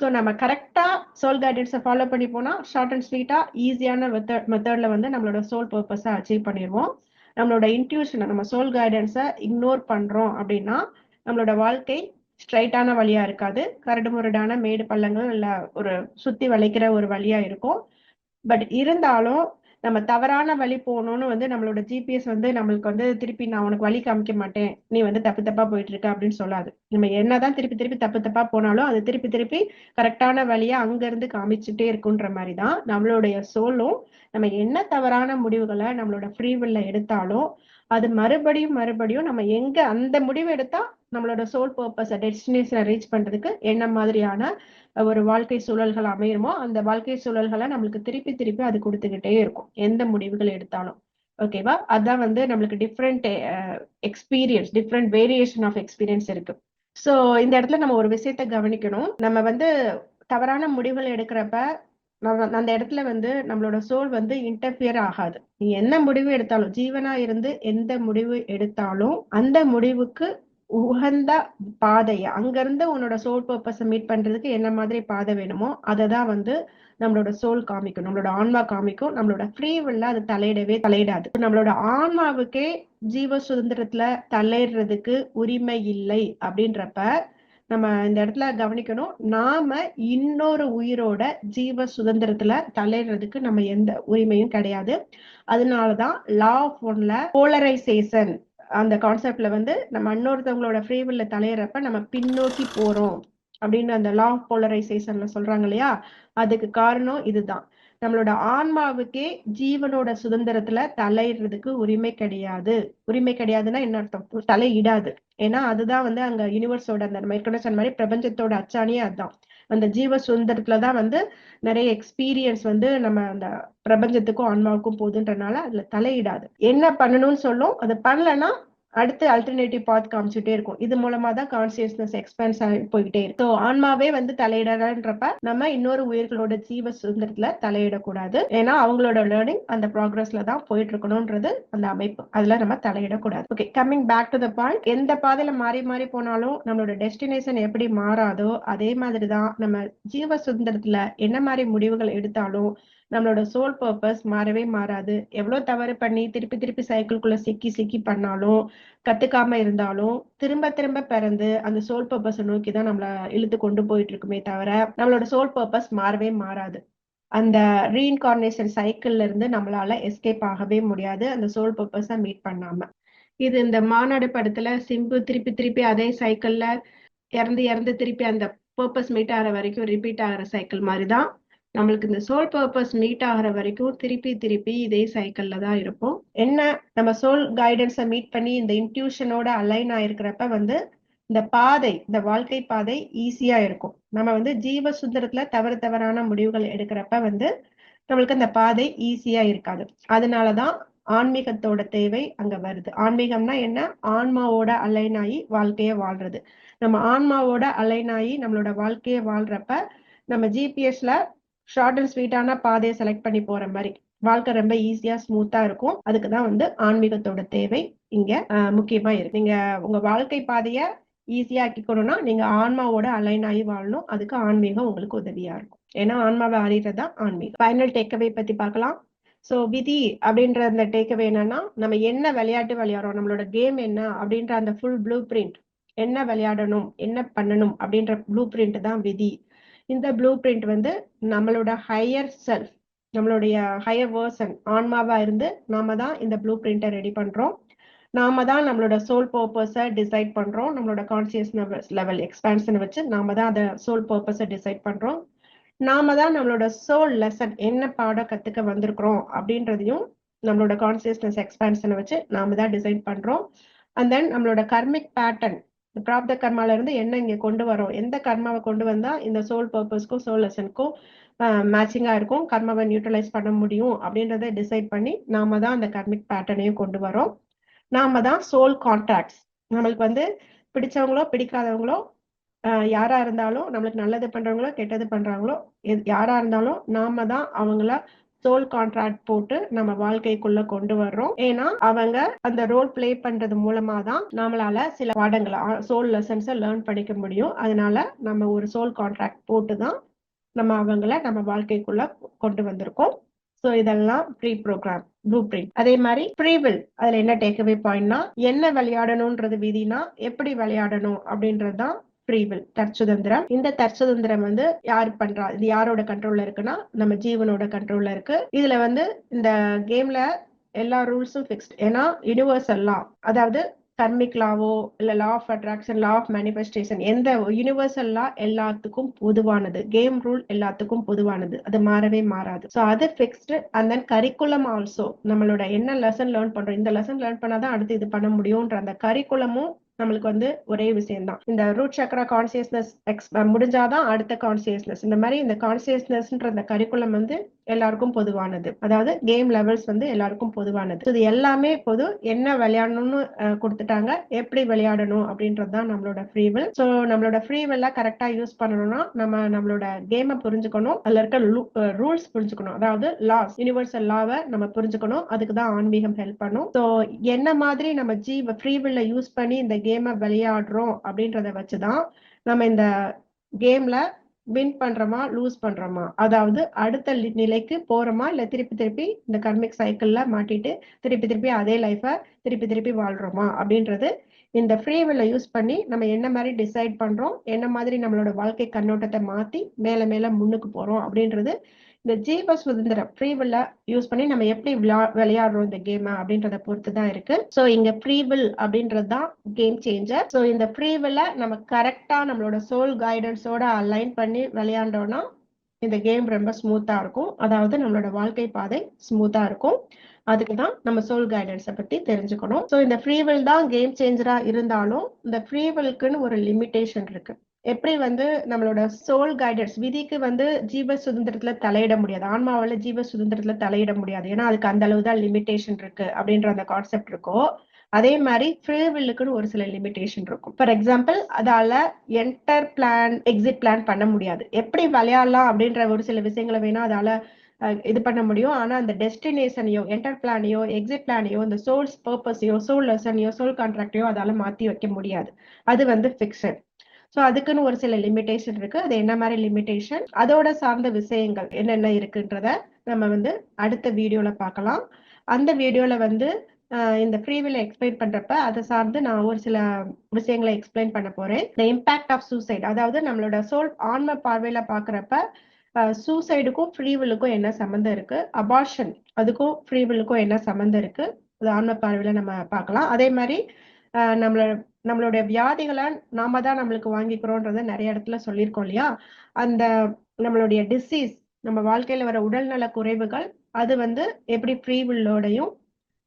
ஸோ நம்ம கரெக்டா சோல் கைடன்ஸை ஃபாலோ பண்ணி போனா ஷார்ட் அண்ட் ஸ்வீட்டா ஈஸியான மெத்தட்ல வந்து நம்மளோட சோல் பர்பஸை அச்சீவ் பண்ணிடுவோம். நம்மளோட இன்ட்யூஷனை நம்ம சோல் கைடன்ஸை இக்னோர் பண்றோம் அப்படின்னா நம்மளோட வாழ்க்கை ஸ்ட்ரைட்டான வழியா இருக்காது. கரடு முரடான மேடு பள்ளங்கள் இல்லை ஒரு சுத்தி வளைக்கிற ஒரு வழியா இருக்கும். பட் இருந்தாலும் நம்ம தவறான வழி போகணும்னு வந்து நம்மளோட ஜிபிஎஸ் வந்து நம்மளுக்கு வந்து திருப்பி நான் உனக்கு வழி காமிக்க மாட்டேன். நீ வந்து தப்பு தப்பா போயிட்டு இருக்க அப்படின்னு சொல்லாது. நம்ம என்னதான் திருப்பி திருப்பி தப்பு தப்பா போனாலும் அது திருப்பி திருப்பி கரெக்டான வழியா அங்க இருந்து காமிச்சுட்டே இருக்குன்ற மாதிரி தான் நம்மளுடைய சோலும். நம்ம என்ன தவறான முடிவுகளை நம்மளோட ஃப்ரீவில்ல எடுத்தாலும் அது மறுபடியும் மறுபடியும் நம்ம எங்க அந்த முடிவு எடுத்தா நம்மளோட சோல் பர்பஸ் டெஸ்டினேஷனை ரீச் பண்றதுக்கு என்ன மாதிரியான ஒரு வாழ்க்கை சூழல்கள் அமையுமோ அந்த வாழ்க்கை சூழல்களை நம்மளுக்கு திருப்பி திருப்பி அது கொடுத்துக்கிட்டே இருக்கும். எந்த முடிவுகள் எடுத்தாலும். ஓகேவா அதான் வந்து நம்மளுக்கு different experience different variation of experience இருக்கு. ஸோ இந்த இடத்துல நம்ம ஒரு விஷயத்த கவனிக்கணும். நம்ம வந்து தவறான முடிவுகள் எடுக்கிறப்ப நம்ம அந்த இடத்துல வந்து நம்மளோட சோல் வந்து இன்டர்பியர் ஆகாது. நீ என்ன முடிவு எடுத்தாலும் ஜீவனா இருந்து எந்த முடிவு எடுத்தாலும் அந்த முடிவுக்கு உகந்த பாதைய அங்கிருந்து உன்னோட சோல் பர்பஸை மீட் பண்றதுக்கு என்ன மாதிரி பாதை வேணுமோ அதை தான் வந்து நம்மளோட சோல் காமிக்கும். நம்மளோட ஆன்மா காமிக்கும். நம்மளோட ஃப்ரீ வில்ல அது தலையிடவே தலையிடாது. நம்மளோட ஆன்மாவுக்கே ஜீவ சுதந்திரத்துல தலையிடுறதுக்கு உரிமை இல்லை அப்படின்றப்ப நம்ம இந்த இடத்துல கவனிக்கணும். நாம இன்னொரு உயிரோட ஜீவ சுதந்திரத்துல தலையிடுறதுக்கு நம்ம எந்த உரிமையும் கிடையாது. அதனாலதான் லா ஆஃப் ஒன்ல போலரைசேஷன் அந்த கான்செப்ட்ல வந்து நம்ம இன்னொருத்தவங்களோட ஃப்ரீவில்ல தலையிறப்ப நம்ம பின்னோக்கி போறோம் அப்படின்னு அந்த லாங் போலரைசேஷன்ல சொல்றாங்க இல்லையா? அதுக்கு காரணம் இதுதான். நம்மளோட ஆன்மாவுக்கே ஜீவனோட சுதந்திரத்துல தலையிடுறதுக்கு உரிமை கிடையாது. உரிமை கிடையாதுன்னா என்ன அர்த்தம்? தலையிடாது. ஏன்னா அதுதான் வந்து அங்க யூனிவர்ஸோட அந்த மேற்கொண்டு சொன்ன மாதிரி பிரபஞ்சத்தோட அச்சாணியே அதுதான். அந்த ஜீவ சுதந்திரத்துலதான் வந்து நிறைய எக்ஸ்பீரியன்ஸ் வந்து நம்ம அந்த பிரபஞ்சத்துக்கும் ஆன்மாவுக்கும் போகுதுன்றனால அதுல தலையிடாது. என்ன பண்ணணும்னு சொல்லும்? அது பண்ணலன்னா அடுத்து அல்டர்னேட்டிவ் பாத் காமிச்சுட்டே இருக்கும். இது மூலமா தான் கான்சியஸ்னஸ் எக்ஸ்பேன்ஸ் ஆகி போயிட்டே இருக்கு. ஸோ ஆன்மாவே வந்து தலையிடறன்றப்ப நம்ம இன்னொரு உயிர்களோட ஜீவ சுதந்திரத்துல தலையிடக்கூடாது. ஏன்னா அவங்களோட லேர்னிங் அந்த ப்ராக்ரஸ்ல தான் போயிட்டு இருக்கணும்ன்றது அந்த அமைப்பு. அதுல நம்ம தலையிடக்கூடாது. Okay coming back to the point எந்த பாதையில மாறி மாறி போனாலும் நம்மளோட டெஸ்டினேஷன் எப்படி மாறாதோ அதே மாதிரி தான் நம்ம ஜீவ சுதந்திரத்துல என்ன மாதிரி முடிவுகள் எடுத்தாலும் நம்மளோட சோல் பர்பஸ் மாறவே மாறாது. எவ்வளவு தவறு பண்ணி திருப்பி திருப்பி சைக்கிள்குள்ள சிக்கி சிக்கி பண்ணாலும் கத்துக்காம இருந்தாலும் திரும்ப திரும்ப பிறந்து அந்த சோல் பர்பஸை நோக்கி தான் நம்மள இழுத்து கொண்டு போயிட்டு இருக்குமே தவிர நம்மளோட சோல் பர்பஸ் மாறவே மாறாது. அந்த ரீஇன்கார்னேஷன் சைக்கிள்ல இருந்து நம்மளால எஸ்கேப் ஆகவே முடியாது. அந்த சோல் பர்பஸை மீட் பண்ணாம. இது இந்த மாநாடு படத்துல சிம்பு திருப்பி திருப்பி அதே சைக்கிள்ல இறந்து இறந்து திருப்பி அந்த பர்பஸ் மீட் ஆகிற வரைக்கும் ரிப்பீட் ஆகிற சைக்கிள் மாதிரி தான் நம்மளுக்கு இந்த சோல் பர்பஸ் மீட் ஆகிற வரைக்கும் திருப்பி திருப்பி இதே சைக்கிள்ல தான் இருப்போம். என்ன நம்ம சோல் கைடன்ஸை மீட் பண்ணி இந்த இன்ட்யூஷனோட அலைன் ஆயிருக்கிறப்ப வந்து இந்த பாதை இந்த வாழ்க்கை பாதை ஈஸியா இருக்கும். நம்ம வந்து ஜீவ சுந்தரத்துல தவறு தவறான முடிவுகள் எடுக்கிறப்ப வந்து நம்மளுக்கு அந்த பாதை ஈஸியா இருக்காது. அதனாலதான் ஆன்மீகத்தோட தேவை அங்க வருது. ஆன்மீகம்னா என்ன? ஆன்மாவோட அலைன் ஆகி வாழ்க்கைய வாழ்றது. நம்ம ஆன்மாவோட அலைன் ஆகி நம்மளோட வாழ்க்கையை வாழ்றப்ப நம்ம ஜிபிஎஸ்ல ஷார்ட் அண்ட் ஸ்வீட்டான பாதையை செலக்ட் பண்ணி போற மாதிரி. வாழ்க்கை ரொம்ப ஈஸியா ஸ்மூத்தா இருக்கும். அதுக்கு தான் வந்து ஆன்மீகத்தோட தேவை இங்க முக்கியமா இருக்கு. நீங்க உங்க வாழ்க்கை பாதைய ஈஸியா ஆக்கிக்கணும்னா நீங்க ஆன்மாவோட அலைன் ஆகி வாழணும். அதுக்கு ஆன்மீகம் உங்களுக்கு உதவியா இருக்கும். ஏன்னா ஆன்மாவை அறியறது தான் ஆன்மீகம். ஃபைனல் டேக்அவே பத்தி பார்க்கலாம். சோ விதி அப்படின்ற அந்த டேக்அவே என்னன்னா நம்ம என்ன விளையாட்டு விளையாடுறோம் நம்மளோட கேம் என்ன அப்படின்ற அந்த ஃபுல் ப்ளூ பிரிண்ட் என்ன விளையாடணும் என்ன பண்ணணும் அப்படின்ற ப்ளூ பிரிண்ட் தான் விதி. இந்த ப்ளூ பிரிண்ட் வந்து நம்மளோட ஹையர் செல்ஃப் நம்மளுடைய ஹையர் வேர்சன் ஆன்மாவா இருந்து நாம தான் இந்த ப்ளூ பிரிண்டை ரெடி பண்றோம். நாம தான் நம்மளோட சோல் பர்பஸை டிசைட் பண்றோம். நம்மளோட கான்சியஸ் லெவல் எக்ஸ்பான்ஷனை வச்சு நாம தான் அதை சோல் பர்பஸை டிசைட் பண்றோம். நாம தான் நம்மளோட சோல் லெசன் என்ன பாடம் கத்துக்க வந்திருக்கிறோம் அப்படின்றதையும் நம்மளோட கான்சியஸ்னஸ் எக்ஸ்பான்ஷனை வச்சு நாம தான் டிசைன் பண்றோம். அண்ட் தென் நம்மளோட கர்மிக் பேட்டர்ன் பிராப்த கர்மால இருந்து என்ன இங்க கொண்டு வரோம் எந்த கர்மாவை கொண்டு வந்தா இந்த சோல் பர்பஸ்க்கும் சோல் லெசனுக்கும் மேட்சிங்கா இருக்கும்? கர்மாவை நியூட்ரலைஸ் பண்ண முடியும்? அப்படின்றத டிசைட் பண்ணி நாம தான் அந்த கர்மிக் பேட்டர்னையும் கொண்டு வரோம் நாம தான் சோல் கான்டாக்ட்ஸ் நம்மளுக்கு வந்து பிடிச்சவங்களோ பிடிக்காதவங்களோ யாரா இருந்தாலும் நம்மளுக்கு நல்லது பண்றவங்களோ கெட்டது பண்றாங்களோ எது- யாரா இருந்தாலும் நாம தான் அவங்கள சோல் கான்ட்ராக்ட் போட்டு நம்ம வாழ்க்கைக்குள்ள கொண்டு வர்றோம். ஏன்னா அவங்க அந்த ரோல் ப்ளே பண்றது மூலமா தான் நம்மளால சில பாடங்களை சோல் லெசன்ஸை லேர்ன் பண்ணிக்க முடியும். அதனால நம்ம ஒரு சோல் கான்ட்ராக்ட் போட்டு தான் நம்ம அவங்கள நம்ம வாழ்க்கைக்குள்ள கொண்டு வந்திருக்கோம். ஸோ இதெல்லாம் ப்ரீ ப்ரோக்ராம் ப்ளூ பிரிண்ட் அதே மாதிரி ப்ரீவில் அதுல என்ன டேக்அவே பாயிண்ட்னா என்ன விளையாடணும்ன்றது விதினா எப்படி விளையாடணும் அப்படின்றது தான் ஃப்ரீவில் தற்சுதந்திரம். இந்த தற்சுதந்திரம் வந்து யார் பண்றா? இது யாரோட கண்ட்ரோல்ல இருக்குன்னா நம்ம ஜீவனோட கண்ட்ரோல்ல இருக்கு. இதுல வந்து இந்த கேம்ல எல்லா ரூல்ஸும் ஃபிக்ஸ்ட் ஏன்னா யூனிவர்சல் லா அதாவது கர்மிக் லாவோ இல்ல law of attraction law of manifestation எந்த யூனிவர்சல் லா எல்லாத்துக்கும் பொதுவானது. கேம் ரூல் எல்லாத்துக்கும் பொதுவானது. அது மாறவே மாறாது. ஸோ அது fixed and then curriculum also நம்மளோட என்ன லெசன் லேர்ன் பண்றோம்? இந்த லெசன் லேர்ன் பண்ணாதான் அடுத்து இது பண்ண முடியும்ன்ற அந்த கரிக்குலமும் நம்மளுக்கு வந்து ஒரே விஷயம் தான் இந்த ரூட் சக்கரா கான்சியஸ்னஸ் எக்ஸ் முடிஞ்சாதான் அடுத்த கான்சியஸ்னஸ் இந்த மாதிரி இந்த கான்சியஸ்னஸ்ன்ற இந்த கரிக்குலம் வந்து எல்லாருக்கும் பொதுவானது. அதாவது கேம் லெவல்ஸ் வந்து எல்லாருக்கும் பொதுவானது. இது எல்லாமே பொது என்ன விளையாடணும்னு கொடுத்துட்டாங்க எப்படி விளையாடணும் அப்படின்றது தான் நம்மளோட ஃப்ரீவில் ஸோ நம்மளோட ஃப்ரீவெல்லாம் கரெக்டாக யூஸ் பண்ணணும்னா நம்ம நம்மளோட கேமை புரிஞ்சுக்கணும். அதில் இருக்க ரூல்ஸ் புரிஞ்சுக்கணும். அதாவது லாஸ் யூனிவர்சல் லாவை நம்ம புரிஞ்சுக்கணும். அதுக்கு தான் ஆன்மீகம் ஹெல்ப் பண்ணும். ஸோ என்ன மாதிரி நம்ம ஜீவ ஃப்ரீவில் யூஸ் பண்ணி இந்த கேம் கேமை விளையாடுறோம் அப்படின்றத வச்சுதான் நம்ம இந்த கேம்ல வின் பண்றோமா லூஸ் பண்றோமா? அதாவது அடுத்த லி- நிலைக்கு போறோமா? இல்ல திருப்பி திருப்பி இந்த கர்மிக் சைக்கிள்ல மாட்டிட்டு திருப்பி திருப்பி அதே லைஃப திருப்பி திருப்பி வாழ்றோமா? அப்படின்றது இந்த ஃப்ரீவில்ல யூஸ் பண்ணி நம்ம என்ன மாதிரி டிசைட் பண்றோம் என்ன மாதிரி நம்மளோட வாழ்க்கை கண்ணோட்டத்தை மாத்தி மேல மேல முன்னுக்கு போறோம் அப்படின்றது இந்த ஜீவ சுதந்திரம் ஃப்ரீவில் யூஸ் பண்ணி நம்ம எப்படி விளா விளையாடுறோம் இந்த கேம் அப்படின்றத பொறுத்து தான் இருக்கு. ஸோ இங்க ஃப்ரீவில் அப்படின்றது தான் கேம் சேஞ்சர் ஸோ இந்த ஃப்ரீவில்ல நம்ம கரெக்டா நம்மளோட சோல் கைடன்ஸோட அலைன் பண்ணி விளையாண்டோம்னா இந்த கேம் ரொம்ப ஸ்மூத்தா இருக்கும். அதாவது நம்மளோட வாழ்க்கை பாதை ஸ்மூத்தா இருக்கும். அதுக்கு தான் நம்ம சோல் கைடன்ஸை பற்றி தெரிஞ்சுக்கணும். ஸோ இந்த ஃப்ரீவில் தான் கேம் சேஞ்சரா இருந்தாலும் இந்த ஃப்ரீவில்க்குன்னு ஒரு லிமிட்டேஷன் இருக்கு. எப்படி வந்து நம்மளோட சோல் கைடன்ஸ் விதிக்கு வந்து ஜீவ சுதந்திரத்துல தலையிட முடியாது. ஆன்மாவில ஜீவ சுதந்திரத்துல தலையிட முடியாது. ஏன்னா அதுக்கு அந்த அளவு தான் லிமிடேஷன் இருக்கு அப்படின்ற அந்த கான்செப்ட் இருக்கும் அதே மாதிரி ஃப்ரீவில்லுக்குன்னு ஒரு சில லிமிட்டேஷன் இருக்கும். ஃபார் எக்ஸாம்பிள் அதால என்டர் பிளான் எக்ஸிட் பிளான் பண்ண முடியாது. எப்படி விளையாடலாம் அப்படின்ற ஒரு சில விஷயங்களை வேணா அதால இது பண்ண முடியும். ஆனா அந்த டெஸ்டினேஷனையோ என்டர் பிளானையோ எக்ஸிட் பிளானையோ இந்த சோல்ஸ் பர்பஸையோ சோல் லெசனையோ சோல் கான்ட்ராக்டையோ அதால மாத்தி வைக்க முடியாது. அது வந்து ஃபிக்ஸட் ஸோ அதுக்குன்னு ஒரு சில லிமிட்டேஷன் இருக்கு. அது என்ன மாதிரி லிமிடேஷன் அதோட சார்ந்த விஷயங்கள் என்னென்ன இருக்குன்றத நம்ம வந்து அடுத்த வீடியோல பார்க்கலாம். அந்த வீடியோல வந்து இந்த ஃப்ரீவில் எக்ஸ்பிளைன் பண்றப்ப அதை சார்ந்து நான் ஒரு சில விஷயங்களை எக்ஸ்பிளைன் பண்ண போறேன். த இம்பாக்ட் ஆஃப் சூசைட் அதாவது நம்மளோட சோல் ஆன்ம பார்வையில பாக்குறப்ப சூசைடுக்கும் ஃப்ரீவிலுக்கும் என்ன சம்மந்தம் இருக்கு? அபார்ஷன் அதுக்கும் ஃப்ரீவிலுக்கும் என்ன சம்மந்தம் இருக்கு? அது ஆன்ம பார்வையில நம்ம பார்க்கலாம். அதே மாதிரி நம்மளோட நம்மளுடைய வியாதிகளை நாம தான் நம்மளுக்கு வாங்கிக்கிறோன்றத நிறைய இடத்துல சொல்லியிருக்கோம் இல்லையா? அந்த நம்மளுடைய டிசீஸ் நம்ம வாழ்க்கையில வர உடல்நல குறைவுகள் அது வந்து எப்படி ஃப்ரீ வில்லோடையும்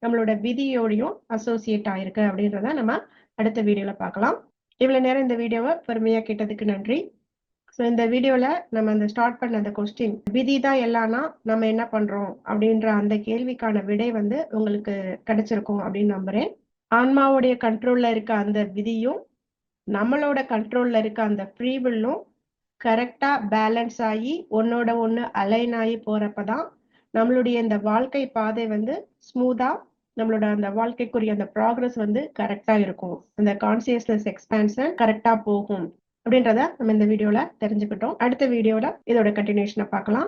நம்மளோட விதியோடையும் அசோசியேட் ஆயிருக்கு அப்படின்றத நம்ம அடுத்த வீடியோல பார்க்கலாம். இவ்வளவு நேரம் இந்த வீடியோவை பெருமையா கேட்டதுக்கு நன்றி. ஸோ இந்த வீடியோல நம்ம அந்த ஸ்டார்ட் பண்ண அந்த கொஸ்டின் விதி தான் எல்லாம்னா நம்ம என்ன பண்றோம் அப்படின்ற அந்த கேள்விக்கான விடை வந்து உங்களுக்கு கிடைச்சிருக்கும் அப்படின்னு நம்புறேன். ஆன்மாவுடைய கண்ட்ரோல்ல இருக்க அந்த விதியும் நம்மளோட கண்ட்ரோல்ல இருக்க அந்த ஃப்ரீவில்லும் கரெக்டா பேலன்ஸ் ஆகி ஒன்னோட ஒண்ணு அலைன் ஆகி போறப்பதான் நம்மளுடைய இந்த வாழ்க்கை பாதை வந்து ஸ்மூதா நம்மளோட அந்த வாழ்க்கைக்குரிய அந்த ப்ராக்ரஸ் வந்து கரெக்டா இருக்கும். அந்த கான்சியஸ்னஸ் எக்ஸ்பான்ஷன் கரெக்டா போகும். அப்படின்றத நம்ம இந்த வீடியோல தெரிஞ்சுக்கிட்டோம். அடுத்த வீடியோல இதோட கண்டினியூஷனை பார்க்கலாம்.